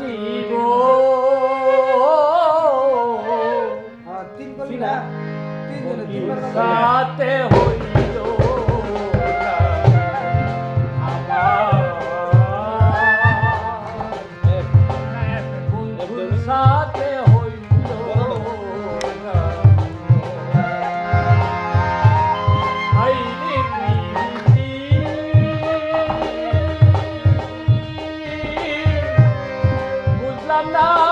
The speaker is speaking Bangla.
জীব কথা বললি। সাথে হইল বুঝলাম